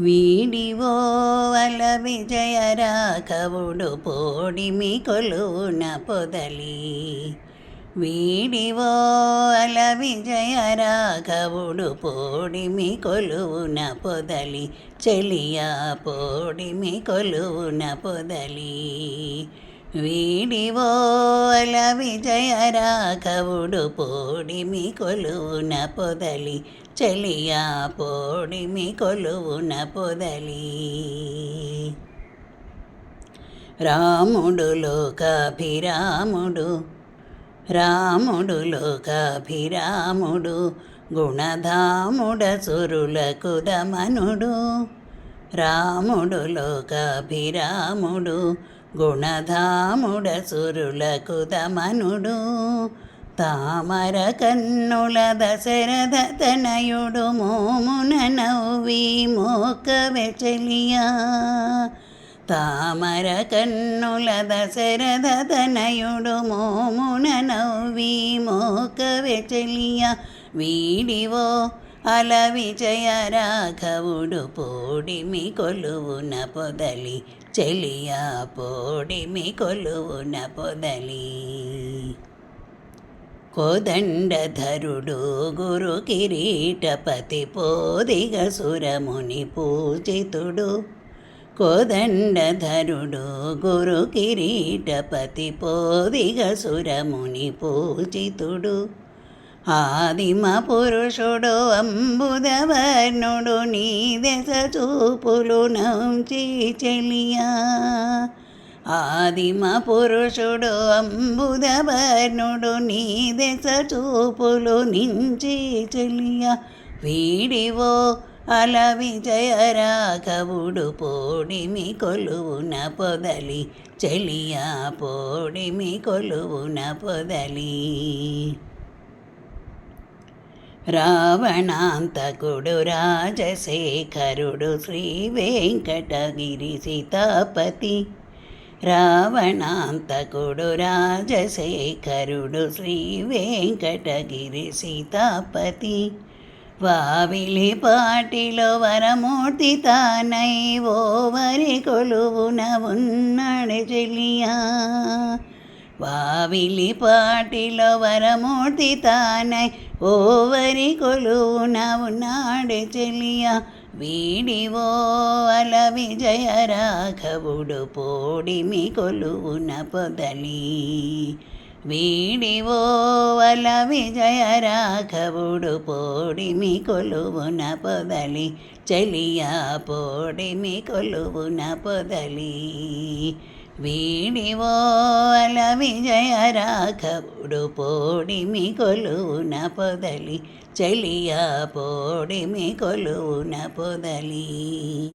వీడివో అల విజయ రాఘవుడు పోడిమి కొలువున పొదలి. వీడివో అల విజయ రాఘవుడు పోడిమి కొలువున పొదలి. చెలియా పోడిమి కొలువున పొదలి. వీడివో అల విజయ రాఘవుడు పోడిమి కొలువున పొదలి చెలియా పోడిమి కొలువున పొదలి. రాముడు లోకాభిరాముడు రాముడు లోకాభిరాముడు గుణధాముడ సురులకు దమనుడు. రాముడు లోకాభిరాముడు గుణధాముడ సురులకు దమనుడు తామర కన్నుల దశరథ తనయుడు మోమున నవ్వి మోకవె చెలియా తామర కన్నుల దశరథ తనయుడు మోమున నవ్వి మోకవె చెలియా వీడివో అల విజయ రాఘవుడు పోడిమి కొలువున పొదలి చెలియా పోడిమి కొలువున పొదలి. కోదండధరుడు గురు కిరీటపతి పోదిగ సురముని పూజితుడు. కోదండధరుడు గురు కిరీటపతి పోదిగ సురముని పూజితుడు. ఆదిమ పురుషుడు అంబుదవర్ణుడు నీ దశ చూపులు నంచి చెలియా ఆదిమ పురుషుడు అంబుదవర్ణుడు నీ దశ చూపులు నించి చెలియా వీడివో అల విజయ రాఘవుడు పోడిమి కొలువున పొదలి చెలియా పోడిమి కొలువున పొదలి. రావణాంతకుడు రాజశేఖరుడు శ్రీ వెంకటగిరి సీతాపతి. రావణాంతకుడు రాజశేఖరుడు శ్రీ వెంకటగిరి సీతాపతి. వావిలి పాటిలో వరమూర్తి తానై వరి కొలువున ఉన్నాడు చెలియా. వావిలి పాటిలో వరమూర్తి తానై ఓవరి కొలువున ఉన్నాడు చెలియా. వీడివో అల విజయ రాఘవుడు పోడిమి కొలువున పొదలి. వీడివో అల విజయ రాఘవుడు పోడిమి కొలువున పొదలి. చెలియా పోడిమి కొలువున పొదలి. వీడివో అల విజయ రాఘవుడు పోడిమి కొలువున పొదలి చెలియా పోడిమి కొలువున పొదలి.